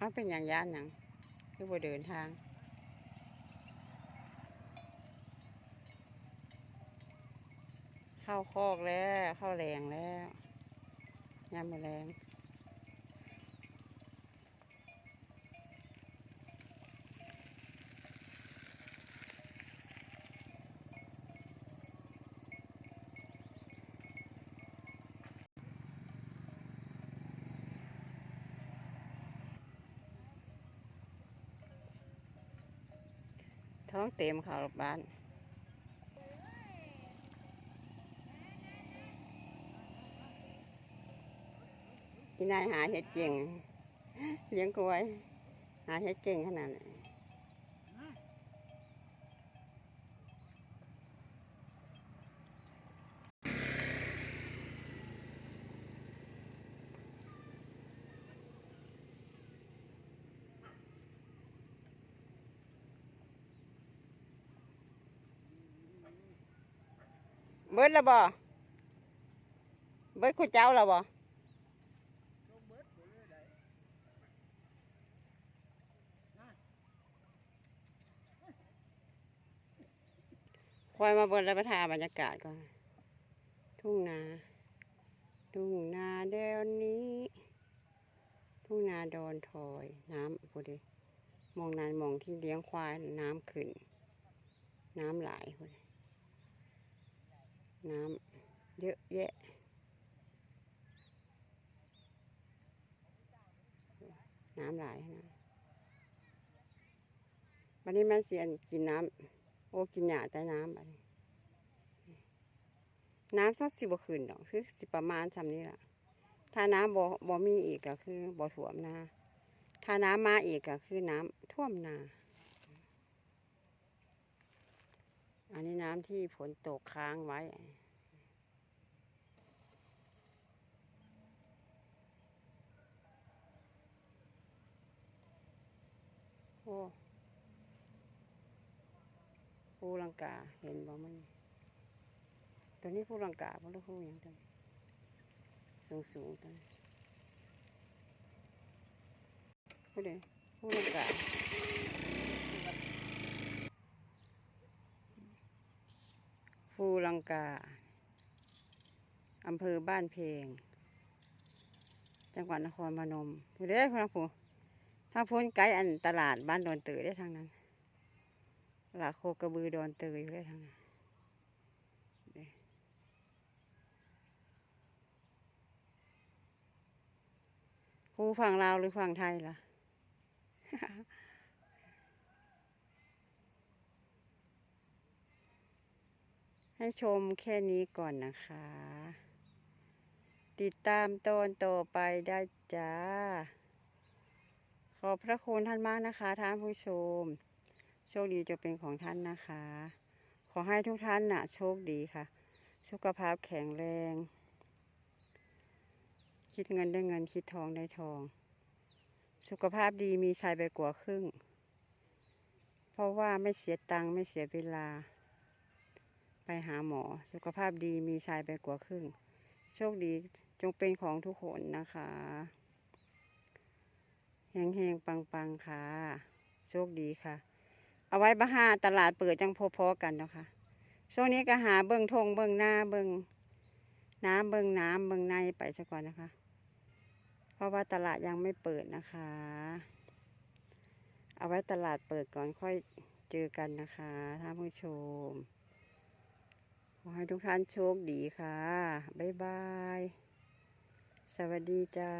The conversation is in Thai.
เอาเป็นอย่างย่านหนังคือบ่เดินทางเข้าคอกแล้วเข้า ท้องเต็มเขาบ้านพี่นายหาเห็ดเก่งเลี้ยงกล้วย หาเห็ดเก่งขนาดนี้ เบิดละบ่เบิดคุณเจ้าละบ่ควายมาบนแล้วประทาบรรยากาศก่อน ทุ่งนา ทุ่งนาเดวนี้ ทุ่งนาโดนทอย น้ำพอดีมองนานมองที่เลี้ยงควายน้ำขึ้น น้ำไหลพอดี น้ำเยอะแยะ น้ำไหลนะวันนี้มันเสียนกินน้ำโอ้กินหยาใต้น้ำบัดนี้น้ำสักสิบขึ้นดอกคือสิประมาณสำนี้ล่ะ ถ้าน้ำบ่บ่มีอีกก็คือบ่ท่วมนา ถ้าน้ำมาอีกก็คือน้ำท่วมนา อั น้ำที่ฝนตกค้างไว้ โอ้ภูลังกาเห็นบ่มันตัวนี้ภูลังกาบ่รู้ภูหยังตัวสูงสูงๆตัวนี้พูดเลยภูลังกา ภูลังกา อำเภอบ้านเพลงจังหวัดนครพนมพูดเลยพลังผูทาพ้นไกลอันตลาดบ้านดอนเตือได้ทางนั้นตลาดโคกระบือดอนเตยอยู่ได้ทางนั้นเด้ผู้ฝั่งลาวหรือฝั่งไทยล่ะ ให้ชมแค่นี้ก่อนนะคะ ติดตามตอนต่อไปได้จ้า ขอบพระคุณท่านมากนะคะ ท่านผู้ชม โชคดีจะเป็นของท่านนะคะ ขอให้ทุกท่านน่ะ โชคดีค่ะ สุขภาพแข็งแรง คิดเงินได้เงินคิดทองได้ทอง สุขภาพดีมีชัยไปกว่าครึ่ง เพราะว่าไม่เสียตังค์ไม่เสียเวลา ไปหาหมอ สุขภาพดีมีชัยไปกว่าครึ่ง โชคดีจงเป็นของทุกคนนะคะเฮงเฮงปังปังๆค่ะ โชคดีค่ะ เอาไว้บ้าห้าตลาดเปิดจังพอๆกันเนาะค่ะช่วงนี้ก็หาเบิ้งทงเบิ้งหน้าเบิ้งน้ำเบิ้งน้ำเบิ้งในไปซะก่อนนะคะ เพราะว่าตลาดยังไม่เปิดนะคะ เอาไว้ตลาดเปิดก่อนค่อยเจอกันนะคะท่านผู้ชม ขอให้ทุกท่านโชคดีค่ะ บ๊ายบาย สวัสดีจ้า